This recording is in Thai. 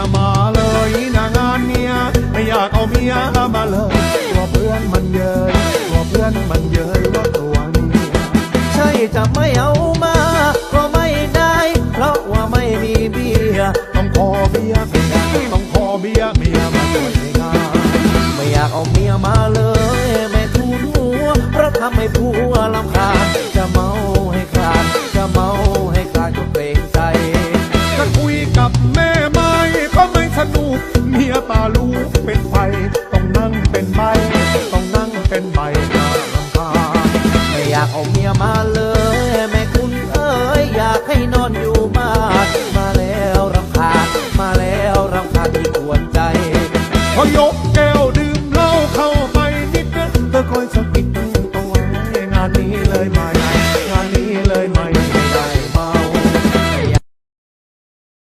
ยมาเลยนางานเนี้ยไม่อยากเอาเมียมาเลยว่าเพื่อนมันเยยว่าเพื่อนมันเยยว่าตัวเมียใช่จะไม่เอามาก็ไม่ได้ เพราะว่าไม่มีเบียต้องขอเบียเมียต้องขอเบียเมียมาด้วยงานไม่อยากเอาเมียมาเลยแม่ทูนหัวเพราะทำให้ผัวลำคาจะเมาให้ เป็นไฟต้องนั่งเป็นใบต้องนั่งเป็นใบหน้าลำพาไม่อยากเอาเมียมาเลยแม่คุณเอ๋ยอยากให้นอนอยู่บ้านมาแล้วรำคาญมาแล้วรำคาญที่กวดใจพอยกแก้วดื่มเหล้าเข้าไปนิดนึงเธอคอยสะกิดตัองไวงานนี้เลยไหม